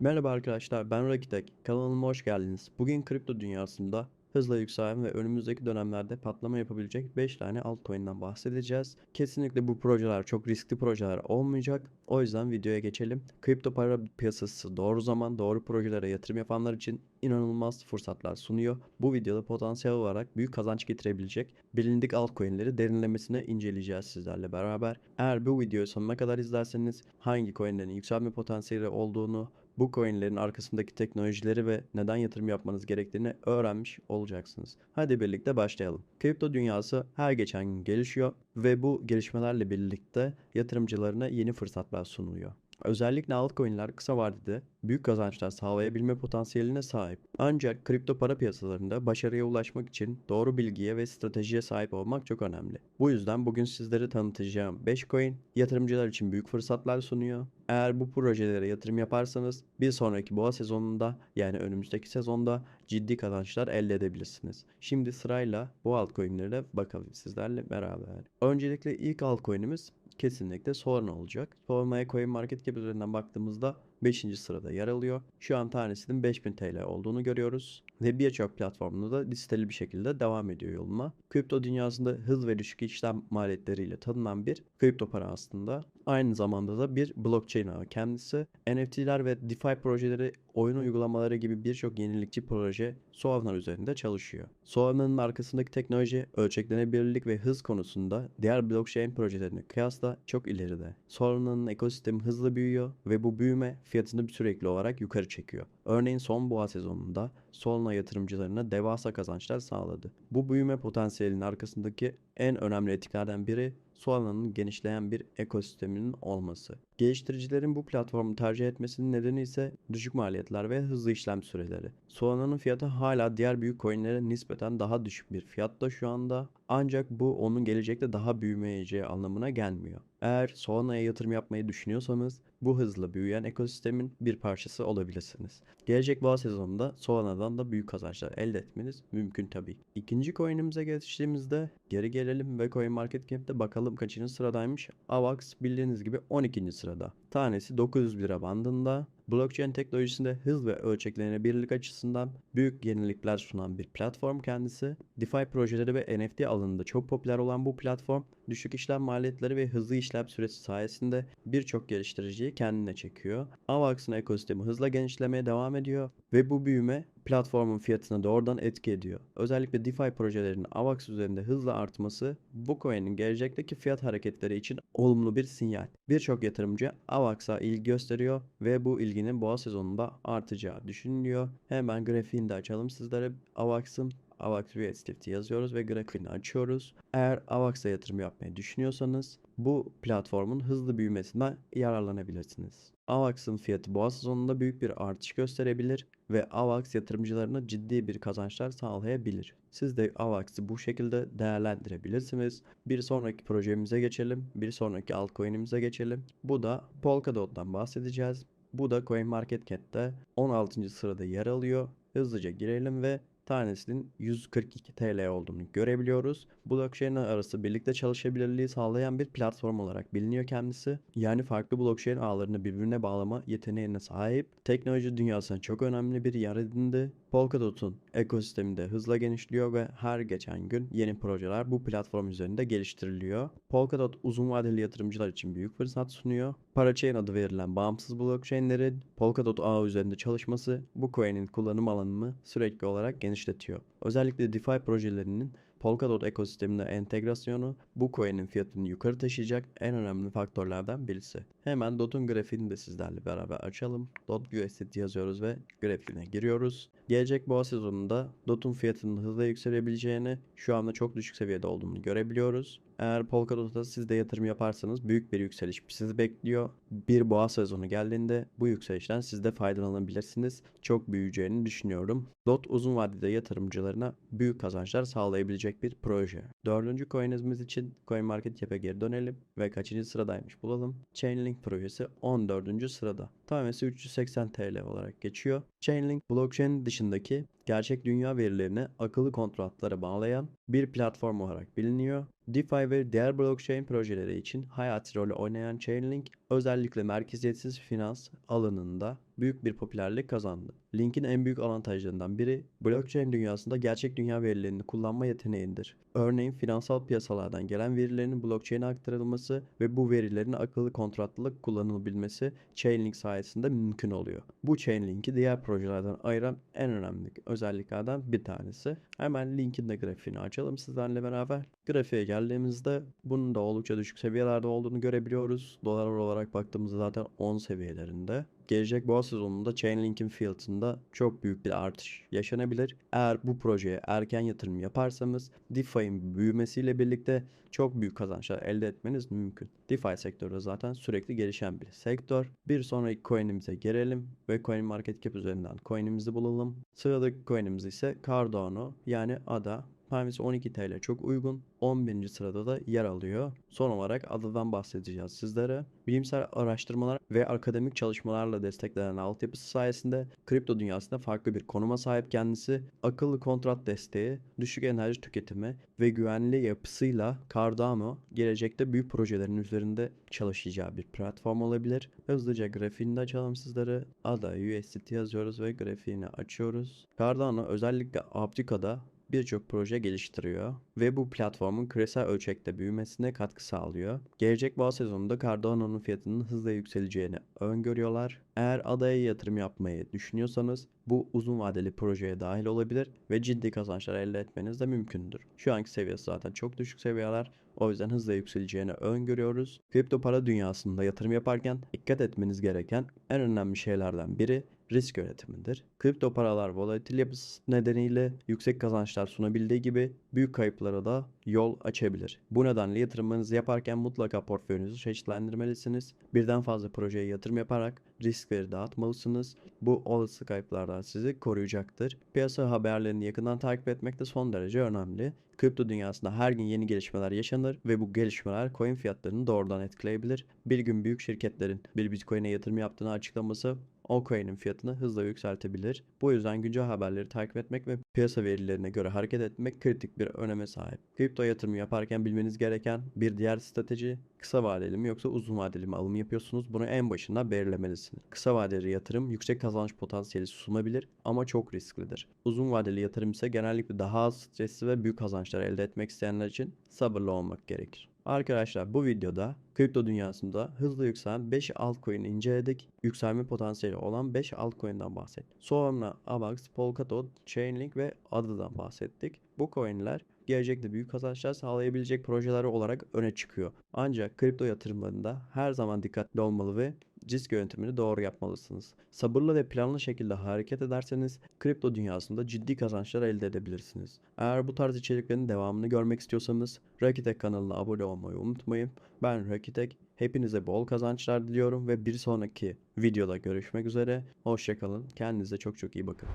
Merhaba arkadaşlar, ben Rakitek. Kanalıma hoş geldiniz. Bugün kripto dünyasında hızla yükselen ve önümüzdeki dönemlerde patlama yapabilecek 5 tane altcoin'den bahsedeceğiz. Kesinlikle bu projeler çok riskli projeler olmayacak. O yüzden videoya geçelim. Kripto para piyasası doğru zaman, doğru projelere yatırım yapanlar için inanılmaz fırsatlar sunuyor. Bu videoda potansiyel olarak büyük kazanç getirebilecek bilindik altcoin'leri derinlemesine inceleyeceğiz sizlerle beraber. Eğer bu videoyu sonuna kadar izlerseniz hangi coin'lerin yükselme potansiyeli olduğunu, bu coinlerin arkasındaki teknolojileri ve neden yatırım yapmanız gerektiğini öğrenmiş olacaksınız. Hadi birlikte başlayalım. Kripto dünyası her geçen gün gelişiyor ve bu gelişmelerle birlikte yatırımcılarına yeni fırsatlar sunuluyor. Özellikle altcoin'ler kısa vadede büyük kazançlar sağlayabilme potansiyeline sahip. Ancak kripto para piyasalarında başarıya ulaşmak için doğru bilgiye ve stratejiye sahip olmak çok önemli. Bu yüzden bugün sizlere tanıtacağım 5 coin yatırımcılar için büyük fırsatlar sunuyor. Eğer bu projelere yatırım yaparsanız bir sonraki boğa sezonunda yani önümüzdeki sezonda ciddi kazançlar elde edebilirsiniz. Şimdi sırayla bu altcoin'lere bakalım sizlerle beraber. Öncelikle ilk altcoin'imiz kesinlikle Solana olacak. Solana'ya CoinMarketCap üzerinden baktığımızda 5. sırada yer alıyor. Şu an tanesinin 5000 TL olduğunu görüyoruz. Ve birçok platformda da listeli bir şekilde devam ediyor yoluna. Kripto dünyasında hız ve düşük işlem maliyetleriyle tanınan bir kripto para aslında. Aynı zamanda da bir blockchain ağı kendisi. NFT'ler ve DeFi projeleri, oyun uygulamaları gibi birçok yenilikçi proje Solana üzerinde çalışıyor. Solana'nın arkasındaki teknoloji, ölçeklenebilirlik ve hız konusunda diğer blockchain projelerine kıyasla çok ileride. Solana'nın ekosistemi hızlı büyüyor ve bu büyüme fiyatını sürekli olarak yukarı çekiyor. Örneğin son boğa sezonunda Solana yatırımcılarına devasa kazançlar sağladı. Bu büyüme potansiyelinin arkasındaki en önemli etkilerden biri Solana'nın genişleyen bir ekosisteminin olması. Geliştiricilerin bu platformu tercih etmesinin nedeni ise düşük maliyetler ve hızlı işlem süreleri. Solana'nın fiyatı hala diğer büyük coinlere nispeten daha düşük bir fiyatta şu anda ancak bu onun gelecekte daha büyümeyeceği anlamına gelmiyor. Eğer Solana'ya yatırım yapmayı düşünüyorsanız bu hızla büyüyen ekosistemin bir parçası olabilirsiniz. Gelecek boğa sezonunda Solana'dan da büyük kazançlar elde etmeniz mümkün tabii. İkinci coin'imize geçtiğimizde geri gelelim ve CoinMarketCap'te bakalım kaçıncı sıradaymış. AVAX bildiğiniz gibi 12. sırada. Tanesi 900 lira bandında. Blockchain teknolojisinde hız ve ölçeklenebilirlik açısından büyük yenilikler sunan bir platform kendisi. DeFi projeleri ve NFT alanında çok popüler olan bu platform düşük işlem maliyetleri ve hızlı işlem süresi sayesinde birçok geliştiriciyi kendine çekiyor. Avax'ın ekosistemi hızla genişlemeye devam ediyor ve bu büyüme platformun fiyatına doğrudan etki ediyor. Özellikle DeFi projelerinin AVAX üzerinde hızla artması bu coin'in gelecekteki fiyat hareketleri için olumlu bir sinyal. Birçok yatırımcı AVAX'a ilgi gösteriyor ve bu ilginin boğa sezonunda artacağı düşünülüyor. Hemen grafiğini de açalım sizlere. AVAX'ın AVAX USDT yazıyoruz ve grafiğini açıyoruz. Eğer AVAX'a yatırım yapmayı düşünüyorsanız bu platformun hızlı büyümesinden yararlanabilirsiniz. AVAX'ın fiyatı boğa sezonunda büyük bir artış gösterebilir ve AVAX yatırımcılarına ciddi bir kazançlar sağlayabilir. Siz de AVAX'ı bu şekilde değerlendirebilirsiniz. Bir sonraki projemize geçelim. Bir sonraki altcoin'imize geçelim. Bu da Polkadot'tan bahsedeceğiz. Bu da CoinMarketCap'te 16. sırada yer alıyor. Hızlıca girelim ve tanesinin 142 TL olduğunu görebiliyoruz. Blockchain arası birlikte çalışabilirliği sağlayan bir platform olarak biliniyor kendisi. Yani farklı blockchain ağlarını birbirine bağlama yeteneğine sahip. Teknoloji dünyasına çok önemli bir yer edindi. Polkadot'un ekosisteminde hızla genişliyor ve her geçen gün yeni projeler bu platform üzerinde geliştiriliyor. Polkadot uzun vadeli yatırımcılar için büyük fırsat sunuyor. Parachain adı verilen bağımsız blockchainlerin Polkadot ağı üzerinde çalışması bu coin'in kullanım alanını sürekli olarak genişletiyor. Özellikle DeFi projelerinin Polkadot ekosistemine entegrasyonu bu coin'in fiyatını yukarı taşıyacak en önemli faktörlerden birisi. Hemen DOT'un grafiğini de sizlerle beraber açalım. DOT USDT yazıyoruz ve grafiğine giriyoruz. Gelecek boğa sezonunda DOT'un fiyatının hızla yükselebileceğini, şu anda çok düşük seviyede olduğunu görebiliyoruz. Eğer Polkadot'a siz de yatırım yaparsanız büyük bir yükseliş sizi bekliyor. Bir boğa sezonu geldiğinde bu yükselişten siz de faydalanabilirsiniz. Çok büyüyeceğini düşünüyorum. DOT uzun vadede yatırımcılarına büyük kazançlar sağlayabilecek bir proje. Dördüncü coin'imiz için CoinMarketCap'e geri dönelim ve kaçıncı sıradaymış bulalım. Chainlink projesi 14. sırada. Tanesi 380 TL olarak geçiyor. Chainlink blockchain dışındaki gerçek dünya verilerini akıllı kontratlara bağlayan bir platform olarak biliniyor. DeFi ve diğer blockchain projeleri için hayati rolü oynayan Chainlink özellikle merkeziyetsiz finans alanında büyük bir popülerlik kazandı. Link'in en büyük avantajlarından biri blockchain dünyasında gerçek dünya verilerini kullanma yeteneğidir. Örneğin finansal piyasalardan gelen verilerin blockchain'e aktarılması ve bu verilerin akıllı kontratlılık kullanılabilmesi Chainlink sayesinde mümkün oluyor. Bu Chainlink'i diğer projelerden ayıran en önemli özelliklerden bir tanesi. Hemen linkin de grafiğini açalım sizlerle beraber. Grafiğe geldiğimizde bunun da oldukça düşük seviyelerde olduğunu görebiliyoruz. Dolar olarak baktığımızda zaten 10 seviyelerinde. Gelecek boğa sezonunda Chainlink'in fiyatında çok büyük bir artış yaşanabilir. Eğer bu projeye erken yatırım yaparsanız DeFi'nin büyümesiyle birlikte çok büyük kazançlar elde etmeniz mümkün. DeFi sektörü zaten sürekli gelişen bir sektör. Bir sonraki coin'imize gelelim ve CoinMarketCap üzerinden coin'imizi bulalım. Sıradaki coin'imiz ise Cardano yani ADA. Tanesi 12 TL çok uygun. 11. sırada da yer alıyor. Son olarak adadan bahsedeceğiz sizlere. Bilimsel araştırmalar ve akademik çalışmalarla desteklenen altyapısı sayesinde kripto dünyasında farklı bir konuma sahip kendisi. Akıllı kontrat desteği, düşük enerji tüketimi ve güvenli yapısıyla Cardano gelecekte büyük projelerin üzerinde çalışacağı bir platform olabilir. Hızlıca grafiğini de açalım sizlere. Ada USDT yazıyoruz ve grafiğini açıyoruz. Cardano özellikle Afrika'da birçok proje geliştiriyor ve bu platformun küresel ölçekte büyümesine katkı sağlıyor. Gelecek boğa sezonunda Cardano'nun fiyatının hızla yükseleceğini öngörüyorlar. Eğer adaya yatırım yapmayı düşünüyorsanız bu uzun vadeli projeye dahil olabilir ve ciddi kazançlar elde etmeniz de mümkündür. Şu anki seviyesi zaten çok düşük seviyeler. O yüzden hızla yükseleceğini öngörüyoruz. Kripto para dünyasında yatırım yaparken dikkat etmeniz gereken en önemli şeylerden biri risk yönetimidir. Kripto paralar volatil yapısı nedeniyle yüksek kazançlar sunabildiği gibi büyük kayıplara da yol açabilir. Bu nedenle yatırımlarınızı yaparken mutlaka portföyünüzü çeşitlendirmelisiniz. Birden fazla projeye yatırım yaparak riskleri dağıtmalısınız. Bu olası kayıplardan sizi koruyacaktır. Piyasa haberlerini yakından takip etmek de son derece önemli. Kripto dünyasında her gün yeni gelişmeler yaşanır ve bu gelişmeler coin fiyatlarını doğrudan etkileyebilir. Bir gün büyük şirketlerin bir bitcoin'e yatırım yaptığını açıklaması o coin'in fiyatını hızla yükseltebilir. Bu yüzden güncel haberleri takip etmek ve piyasa verilerine göre hareket etmek kritik bir öneme sahip. Kripto yatırımı yaparken bilmeniz gereken bir diğer strateji kısa vadeli mi yoksa uzun vadeli mi alım yapıyorsunuz? Bunu en başında belirlemelisiniz. Kısa vadeli yatırım yüksek kazanç potansiyeli sunabilir ama çok risklidir. Uzun vadeli yatırım ise genellikle daha az stresli ve büyük kazançlar elde etmek isteyenler için sabırlı olmak gerekir. Arkadaşlar bu videoda kripto dünyasında hızlı yükselen 5 altcoin'i inceledik. Yükselme potansiyeli olan 5 altcoin'den bahsettik. Sonra AVAX, Polkadot, Chainlink ve ADA'dan bahsettik. Bu coin'ler gelecekte büyük kazançlar sağlayabilecek projeler olarak öne çıkıyor. Ancak kripto yatırımlarında her zaman dikkatli olmalı ve risk yönetimini doğru yapmalısınız. Sabırlı ve planlı şekilde hareket ederseniz kripto dünyasında ciddi kazançlar elde edebilirsiniz. Eğer bu tarz içeriklerin devamını görmek istiyorsanız Rakitek kanalına abone olmayı unutmayın. Ben Rakitek. Hepinize bol kazançlar diliyorum ve bir sonraki videoda görüşmek üzere. Hoşçakalın. Kendinize çok çok iyi bakın.